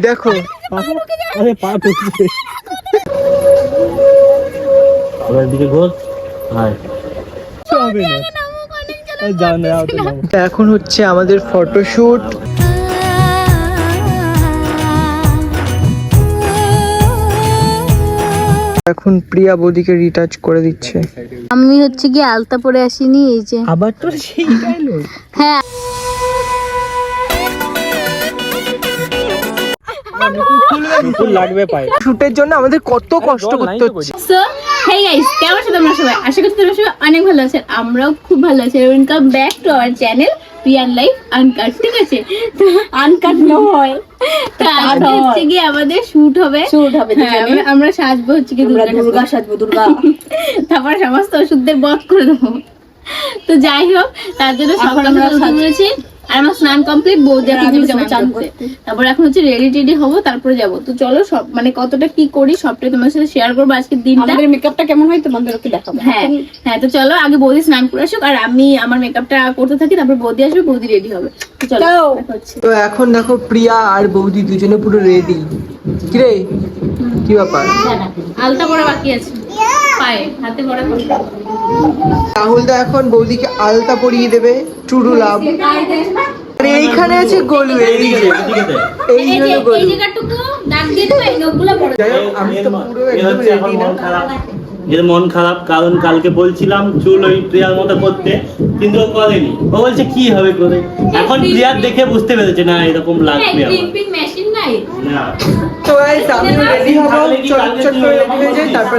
দেখো। আরে পা দিকে ঘোর। হবে না। যাও না। এখন হচ্ছে আমাদের ফটোশুট। এখন প্রিয়া বৌদিকে রিটাচ করে দিচ্ছে। আমি হচ্ছে কি আলতা পরে আসিনি এই যে। আবার তো সেই হ্যাঁ। নতুন লাগবে পায়ে। শুটের জন্য আমাদের কত কষ্ট করতে হচ্ছে। সো হেই গাইস কেমন আছো তোমরা সবাই? আশা করছি তোমরা সবাই অনেক ভালো আছেন আমরাও খুব ভালো আছি। Welcome back to our channel real life uncut ঠিক আছে? আনকাট নয়। তো হচ্ছে কি আমাদের শুট হবে। শুট হবে হ্যাঁ, আমরা- সাজবো হচ্ছে কি আমরা দুর্গা দুর্গা সাজবো দুর্গা। তারপর সমস্ত ওষুধদের বধ করে দেবো। তো যাই হোক তার জন্য সকাল আমরা উঠে পড়েছি। আর আমার স্নান কমপ্লিট বৌদি এখন আমি যাব চান করতে তারপর এখন হচ্ছে রেডি টেডি হব তারপরে যাব। তো চলো সব মানে কতটা কি করি সবটাই তোমার সাথে শেয়ার করব আজকের দিনটা। আমাদের মেকআপটা কেমন হয় তোমাদের একটু দেখাবো। হ্যাঁ হ্যাঁ তো চলো আগে বৌদি স্নান করে আসুক আর আমি আমার মেকআপটা করতে থাকি তারপর বৌদি আসবে বৌদি রেডি হবে। তো চলো। তো এখন দেখো প্রিয়া আর বৌদি দুজনে পুরো রেডি কি রে কি ব্যাপার? আলতা পরা বাকি আছে। পায়ে হাতে পরা রাহুল দা এখন বৌদিকে আলতা পরিয়ে দেবে। টুরু লাভ। আর এইখানে আছে গোলু এই যে। এই হলো গোলু। আমি তো পুরো একদম রেডি না। মন খারাপ। এর মন খারাপ কারণ কালকে বলছিলাম চুল ওই প্রিয়ার মতো করতে কিন্তু ও করেনি। ও বলছে কি হবে করে? এখন প্রিয়ার দেখে বুঝতে পেরেছে না এরকম লাগবে তো আমি রেডি হব। চট চট করে রেডি হয়ে যাই তারপর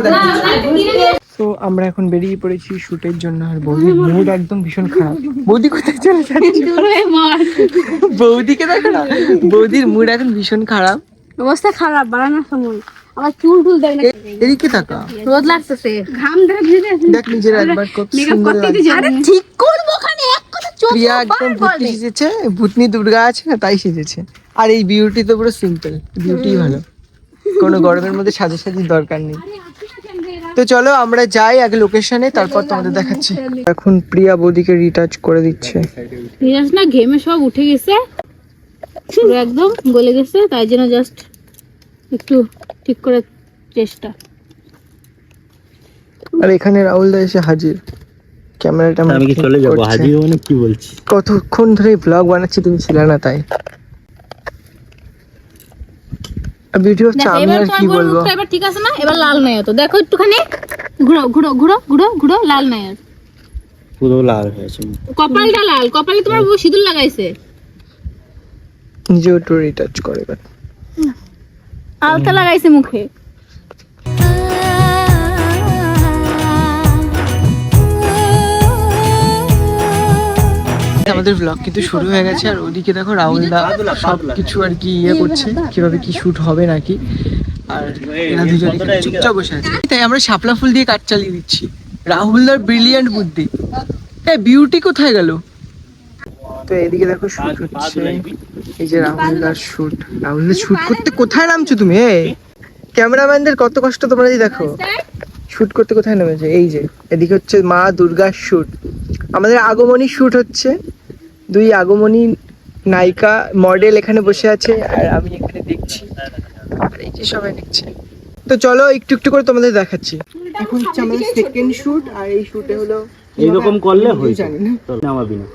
তো আমরা এখন বেরিয়ে পড়েছি শুটের জন্য আর বৌদির মুড একদম ভীষণ খারাপ। বৌদি কোথায় চলে যাচ্ছে? দূরে মার। বৌদিকে দেখো না বৌদির মুড এখন ভীষণ খারাপ। অবস্থা খারাপ বাড়ানোর সময়। আবার চুল টুল দেয় না। এদিকে তাকা। রোদ লাগতেছে। ঘাম ধরে দেখ নিজের একবার কত সুন্দর আরে ঠিক করব ওখানে এক কথা চোখ প্রিয়া একদম ভূতনি সেজেছে। ভূতনি দুর্গা আছে না তাই সেজেছে। আর এই বিউটি তো পুরো সিম্পল বিউটি ভালো। কোনো গরমের মধ্যে সাজা সাজির দরকার নেই। তো চলো আমরা যাই আগে লোকেশনে তারপর তোমাদের দেখাচ্ছি। এখন প্রিয়া বৌদিকে রিটাচ করে দিচ্ছে। নিরাজ না ঘেমে সব উঠে গেছে। পুরো একদম গলে গেছে তাই জন্য জাস্ট একটু ঠিক করার চেষ্টা। আর এখানে রাহুল দা এসে হাজির। ক্যামেরাটা আমি কি চলে যাব? হাজির মানে কি বলছি? কতক্ষণ ধরে ব্লগ বানাচ্ছি তুমি ছিলে না তাই। ভিডিও আমি আর কি বলব? এবার ঠিক আছে না? এবার লাল নাই তো দেখো একটুখানি। ঘুরো ঘুরো ঘুরো ঘুরো ঘুরো লাল নাই আর পুরো লাল হয়েছে কপালটা লাল। কপালে তোমার বউ সিঁদুর লাগাইছে। নিজেও একটু রিটাচ করে এবার। আলতা লাগাইছে মুখে। আমাদের ব্লগ কিন্তু শুরু হয়ে গেছে আর ওদিকে দেখো রাহুল দা সব কিছু আর কি ইয়ে করছে কীভাবে কি শুট হবে নাকি আর এরা দুজন চুপচাপ বসে আছে। তাই আমরা শাপলা ফুল দিয়ে কাজ চালিয়ে দিচ্ছি। রাহুল দার ব্রিলিয়ান্ট বুদ্ধি। এই বিউটি কোথায় গেল? তো এদিকে দেখো শুট হচ্ছে। এই যে রাহুল দার শুট রাহুল দার শুট করতে কোথায় নামছো তুমি? ক্যামেরাম্যানদের কত কষ্ট তোমরা দেখো। শুট করতে কোথায় নেমেছে? এই যে এদিকে হচ্ছে মা দুর্গার শুট আমাদের আগমনী শুট হচ্ছে। দুই আগমনী নায়িকা মডেল এখানে বসে আছে আর আমি এখানে দেখছি। আর এই যে সবাই দেখছে। তো চলো একটু একটু করে তোমাদের দেখাচ্ছি। এখন হচ্ছে আমাদের সেকেন্ড শুট আর এই শুটে হলো এইরকম করলে জানি না। নামাবি না।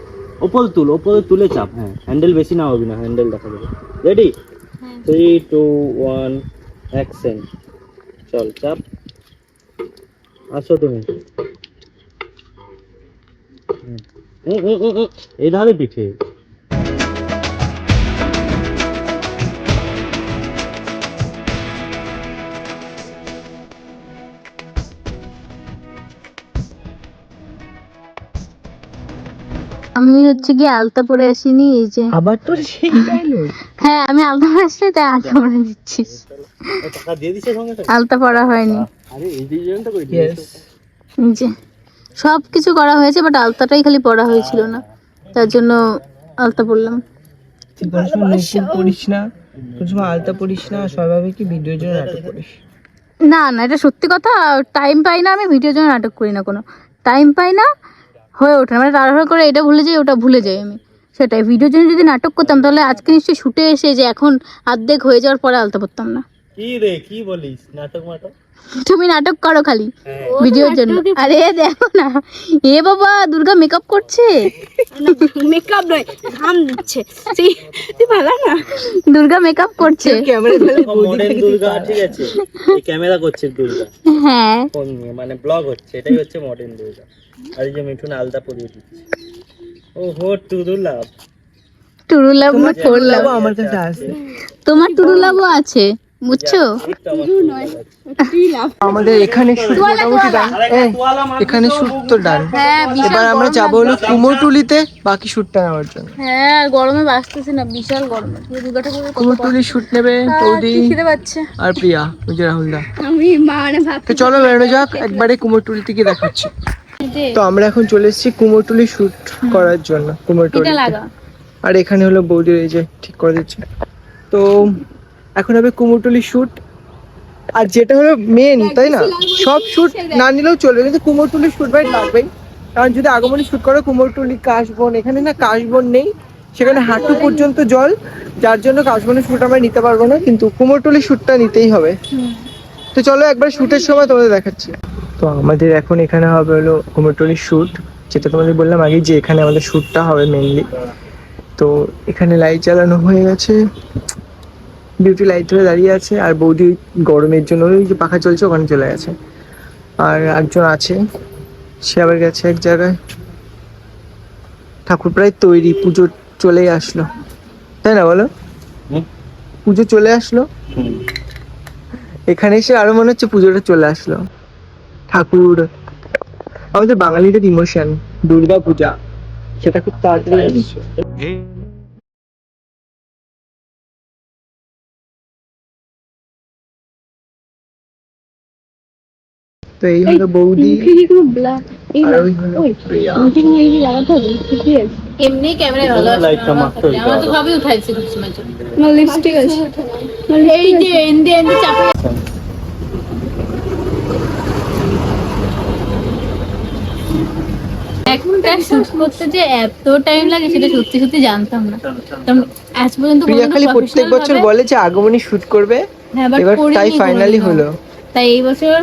ওপর তুল ওপরে তুলে চাপ হ্যাঁ। হ্যান্ডেল বেশি নামাবি না হ্যান্ডেল দেখা যাবে। Ready three two one action চল চাপ। আসো তুমি। এই ধারে পিঠে। আমি হচ্ছে কি আলতা পরে আসিনি এই যে। আবার তো সেই ডায়লগ হ্যাঁ আমি আলতা পরে আসছি তাই আলতা পরে দিচ্ছিস টাকা দিয়ে দিছে সঙ্গে? আলতা পরা হয়নি। আরে এই ডিজাইনটা করে ইয়েস এই যে। সব কিছু করা হয়েছে বাট আলতাটাই খালি পরা হয়েছিল না। তার জন্য আলতা পরলাম পড়িস না আলতা পড়িস না স্বাভাবিক কি ভিডিওর জন্য নাটক করিস? না না এটা সত্যি কথা টাইম পাই না আমি ভিডিওর জন্য নাটক করি না কোনো। টাইম পাই না হয়ে ওঠে না। মানে তাড়াহুড়ো করে এটা ভুলে যাই ওটা ভুলে যাই আমি। সেটাই ভিডিওর জন্য যদি নাটক করতাম তাহলে আজকে নিশ্চয়ই শুটে এসে যে এখন অর্ধেক হয়ে যাওয়ার পরে আলতা পড়তাম না। কি রে কি বলিস? নাটক মাটক? তুমি নাটক করো খালি হ্যাঁ। ভিডিওর জন্য। আরে দেখো না। এ বাবা দুর্গা মেকআপ করছে? মেকআপ নয় ঘাম দিচ্ছে। সেই তুই ভালো না? দুর্গা মেকআপ করছে। ক্যামেরা ধরে মডেল দুর্গা ঠিক আছে। এই ক্যামেরা করছে দুর্গা। হ্যাঁ। মানে ব্লগ হচ্ছে এটাই হচ্ছে মডার্ন দুর্গা। আর এই যে মিঠুন আলতা পরিয়ে দিচ্ছে। ও হো টুরুলাভ টুরু লাভ না ফোর লাভ আমার কাছে আছে। তোমার টুরু লাভও আছে? বুঝছ আমাদের এখানে এখানে শুট তো ডান। হ্যাঁ এবার আমরা যাব হলো কুমোরটুলিতে বাকি শুটটা নেওয়ার জন্য। হ্যাঁ আর গরমে বাঁচতেছে না বিশাল গরম। কুমোরটুলি শুট নেবে বৌদি আর প্রিয়া রাহুলদা। আমি মানে তো চলো বেরোনো যাক একবারে কুমোরটুলি থেকে দেখাচ্ছি তো আমরা এখন চলে এসেছি কুমোরটুলি শুট করার জন্য কুমোরটুলি আর এখানে হলো বৌদির এই যে ঠিক করে দিচ্ছে। তো এখন হবে কুমোরটুলি শুট আর যেটা হলো মেন তাই না? সব শুট না নিলেও চলবে কিন্তু কুমোরটুলি শুট ভাই লাগবেই। কারণ যদি আগমনী শুট করো কুমোরটুলি কাশবন এখানে না কাশবন নেই। সেখানে হাঁটু পর্যন্ত জল যার জন্য কাশবনের শুট আমরা নিতে পারব না কিন্তু কুমোরটুলি শুটটা নিতেই হবে। তো চলো একবার শুটের সময় তোমাদের দেখাচ্ছি। তো আমাদের এখন এখানে হবে হলো কুমোরটুলি শুট যেটা তোমাদের বললাম আগে যে এখানে আমাদের শুটটা হবে মেনলি তো এখানে লাইট জ্বালানো হয়ে গেছে। বিউটি লাইট ধরে দাঁড়িয়ে আছে আর বৌদি গরমের জন্য ওই যে পাখা চলছে ওখানে চলে গেছে। আর একজন আছে সে আবার গেছে এক জায়গায়। ঠাকুর প্রায় তৈরি পুজো চলেই আসলো। তাই না বলো? পুজো চলে আসলো? এখানে এসে আরও মনে হচ্ছে পুজোটা চলে আসলো। ঠাকুর আমাদের বাঙালিদের ইমোশন দুর্গা পূজা সেটা খুব তাড়াতাড়ি তো এই হলো বৌদি। আর ওই হলো প্রিয়া এমনি ক্যামেরায় ভালো লাইটটা মারতে হবে। আমরা তো সবই উঠাইছি খুব সময় লিপস্টিক আছে। এই যে এন্দি এন্দি চাপে। এখন শুট করতে যে এত টাইম লাগে সেটা সত্যি সত্যি জানতাম না। কারণ আজ পর্যন্ত প্রিয়া খালি প্রত্যেক বছর বলে যে আগমনী শুট করবে হ্যাঁ এবার তাই ফাইনালি হলো। তাই এই বছর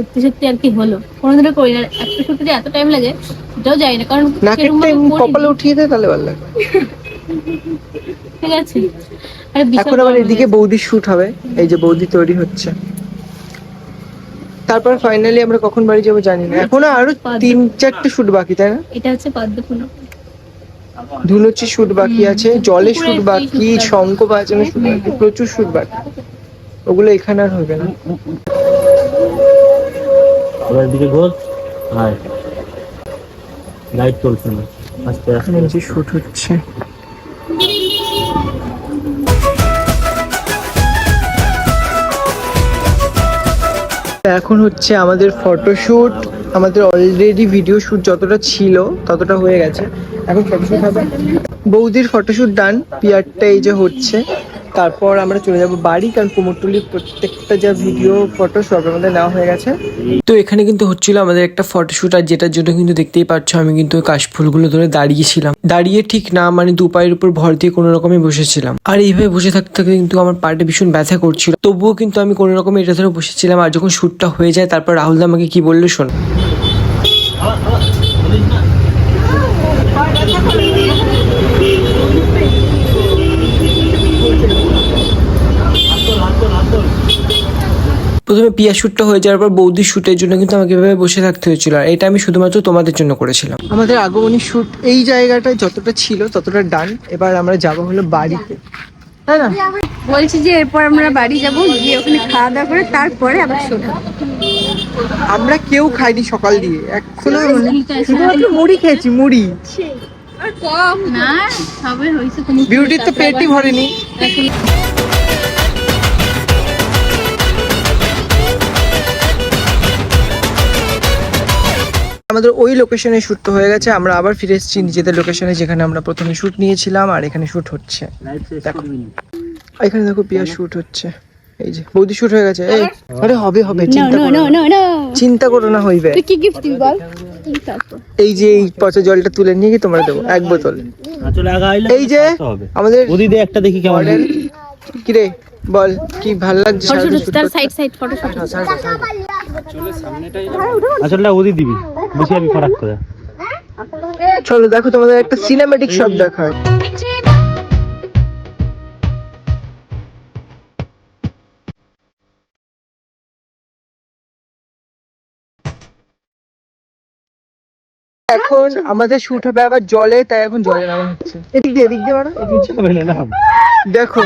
সত্যি সত্যি আর কি হলো? কোনোদিনও করি না। একটা এত টাইম লাগে সেটাও যাই না। কারণ। কপালে উঠিয়ে দেয় তাহলে ভালো লাগে ঠিক আছে। আরে এখন আবার এদিকে বৌদি শুট হবে। এই যে বৌদি তৈরি হচ্ছে। তারপর ফাইনালি আমরা কখন বাড়ি যাব জানি না। এখনও আরও তিন চারটে শুট বাকি তাই না? এটা হচ্ছে পদ্ম ধুনুচি শুট বাকি আছে জলে শুট বাকি। শঙ্খ বাজানো শুট বাকি প্রচুর শুট বাকি। ওগুলো এখানে আর হবে না। এবার দিকে হাই লাইট চলছে না। আস্তে আস্তে শুট হচ্ছে। এখন হচ্ছে আমাদের ফটোশুট আমাদের অলরেডি ভিডিও শুট যতটা ছিল, ততটা হয়ে গেছে। এখন ফটোশুট হবে। বৌদির ফটোশুট ডান পিয়ারটা এই যে হচ্ছে। তারপর আমরা চলে যাব বাড়ি, কারণ কুমোরটুলির প্রত্যেকটা যা ভিডিও ফটো সব আমাদের নেওয়া হয়ে গেছে। তো এখানে কিন্তু হচ্ছিল আমাদের একটা ফটোশুট আর যেটার জন্য কিন্তু দেখতেই পাচ্ছ আমি কিন্তু কাশফুলগুলো ধরে দাঁড়িয়েছিলাম। দাঁড়িয়ে ঠিক না মানে দু পায়ের উপর ভর দিয়ে কোনো রকমে বসেছিলাম। আর এইভাবে বসে থাকতে থাকতে কিন্তু আমার পাটা ভীষণ ব্যথা করছিল। তবুও কিন্তু আমি কোনো রকমে এটা ধরে বসেছিলাম, আর যখন শ্যুটটা হয়ে যায়, তারপর রাহুল দা আমাকে কি বলল শোন। প্রথমে পিয়া শ্যুটটা হয়ে যাওয়ার পর বৌদির শ্যুটের জন্য কিন্তু আমাকে এভাবে বসে থাকতে হয়েছিল। আর এটা আমি শুধুমাত্র তোমাদের জন্য করেছিলাম। আমাদের আগমনী শ্যুট এই জায়গাটায় যতটা ছিল ততটা ডান এবার আমরা যাব হলো বাড়িতে। তাই না? বলছি যে এরপর আমরা বাড়ি যাব গিয়ে ওখানে খাওয়া দাওয়া করে তারপরে আবার শোনা আমরা কেউ খাইনি সকাল দিয়ে। এখনও শুধুমাত্র মুড়ি খেয়েছি মুড়ি। না সবে হয়েছে বিউটির তো পেটই ভরেনি। আমাদের ওই লোকেশনে শ্যুট তো হয়ে গেছে আমরা আবার ফিরে এসেছি নিজেদের লোকেশনে যেখানে আমরা প্রথমে শ্যুট নিয়েছিলাম আর এখানে শ্যুট হচ্ছে। দেখো। এখানে দেখো পিয়া শুট হচ্ছে। এই যে বৌদি শুট হয়ে গেছে। এই আরে হবে হবে চিন্তা করো নো না। নো নো চিন্তা করো না হইবে। তুই কি গিফট দিবি বল? এই যে এই পচা জলটা তুলে নিয়ে গিয়ে তোমরা দেবো এক বোতল। আগা এই যে আমাদের ওদি দে একটা দেখি কেমন মডেল। কিরে বল কি ভালো লাগছে? সাইড সাইড ফটো ছাড়, ছাড়। আঁচলটা ওদি দিবি। বেশি আমি ফারাক করে। চলো দেখো তোমাদের একটা সিনেমেটিক শট দেখায়। এখন আমাদের শুট হবে আবার জলে তাই এখন জলে নামা হচ্ছে। এদিক দিয়ে এদিক দিয়ে দেখো।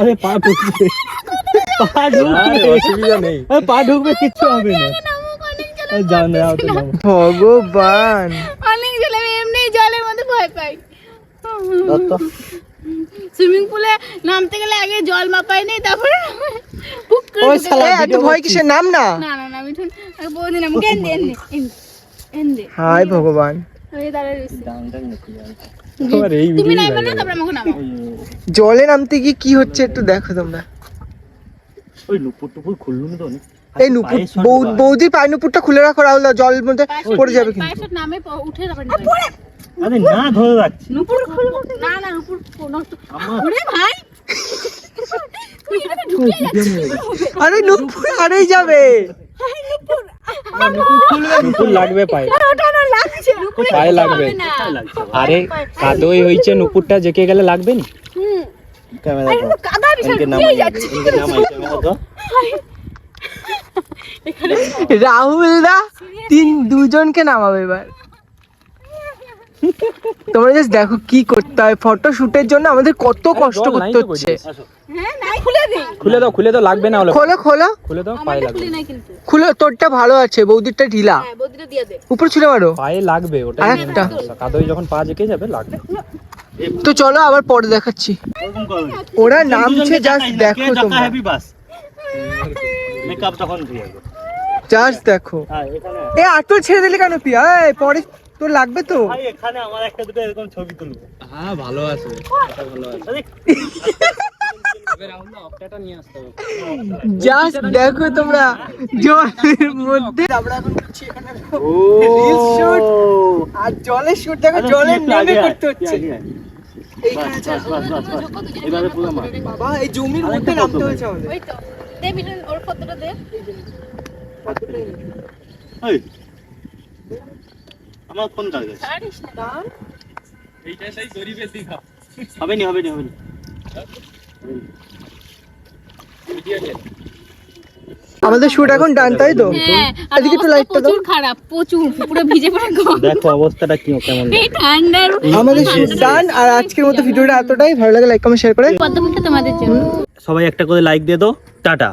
আরে পা ঢুকবে পা ঢুকবে অসুবিধা নেই। পা ঢুকবে কিচ্ছু হবে না। যাও না যাও তো নামো। ভগবান। অনেক জল এমনি জলের মধ্যে ভয় পাই। সুইমিং পুলে নামতে গেলে আগে জল মাপাই নেই তারপরে ওই শালা এত ভয় কিসের? নাম না। না না না মিঠুন আগে বৌদি নাম কেন দে এনে এনে হায় ভগবান। জলে নামতে গিয়ে কি হচ্ছে একটু দেখো তোমরা। ওই নুপুর টুপুর খুললু না তো অনেক? এই নুপুর বৌ- বাবা। বৌদির পায়ে নুপুরটা খুলে রাখো রাহুল জলের মধ্যে পড়ে যাবে কিন্তু। নামে উঠে তারপরে আরে না ধরে রাখছি। নুপুর খুলবো। না না নুপুর নষ্ট ওরে ভাই! তুই এখানে ঢুকে যাচ্ছিস আরে নুপুর আরেই যাবে। নুপুর! লাগবে পায়ে। ওঠানো লাগছে। নুপুরে পায়ে লাগবে। আরে কাদোই হইছে নুপুরটা জেকে গেলে লাগবে না? ক্যামেরা তো কাদা বিশাল যাচ্ছে। রাহুল দা তিন দুজনকে নামাবে এবার। তোমরা জাস্ট দেখো কি করতে হয়। ফটো শুটের জন্য আমাদের কত কষ্ট করতে হচ্ছে। হ্যাঁ নাই খুলে দে। দাও খুলে দাও লাগবে না হলে। খোলো খোলো। খুলে দাও পায়ে লাগবে। খুলে নাই কিন্তু। খুলে তোরটা ভালো আছে বৌদিরটা ঢিলা। হ্যাঁ উপর ছুলে মারো। পায়ে লাগবে ওটা আরেকটা। কাদোই যখন পা জেকে যাবে লাগবে। তো চলো আবার পরে দেখাচ্ছি। ওরা নামছে জাস্ট দেখো তোমরা। জাস্ট দেখো। হ্যাঁ এখানে। এ আটল ছেড়ে দিলে কেন পিয়া? পরে তোর লাগবে তো। এখানে আমার একটা দুটো এরকম ছবি তুলবো। হ্যাঁ ভালো আছে। ভালো আছে। আরে জাস্ট দেখো তোমরা। জলের মধ্যে। আমরা এখন করছি এখানে। ও। Reels আর জলের শুট দেখো আরে জলে তুই একটু নেমে করতে হচ্ছে। এবারে পুরো মার বাবা এই জমির মধ্যে নামতে হয়েছে আমাদের। ওই তো দে মিঠুন ওর ফটোটা দে। ওই, আমার ফোন কার কাছে ছাড়িস না। হবে নি হবে নি হবে নি আমাদের শুট এখন ডান তাই তো? হ্যাঁ আর এদিকে একটু লাইটটা দাও। প্রচুর খারাপ প্রচুর পুরো ভিজে পড়ে দেখো অবস্থাটা কি কেমন এই ঠান্ডার আমাদের শুট ডান আর আজকের মতো ভিডিওটা এতটাই। ভালো লাগে লাইক কমেন্ট শেয়ার করে। তোমাদের জন্য। সবাই একটা করে লাইক দিয়ে দাও। টাটা।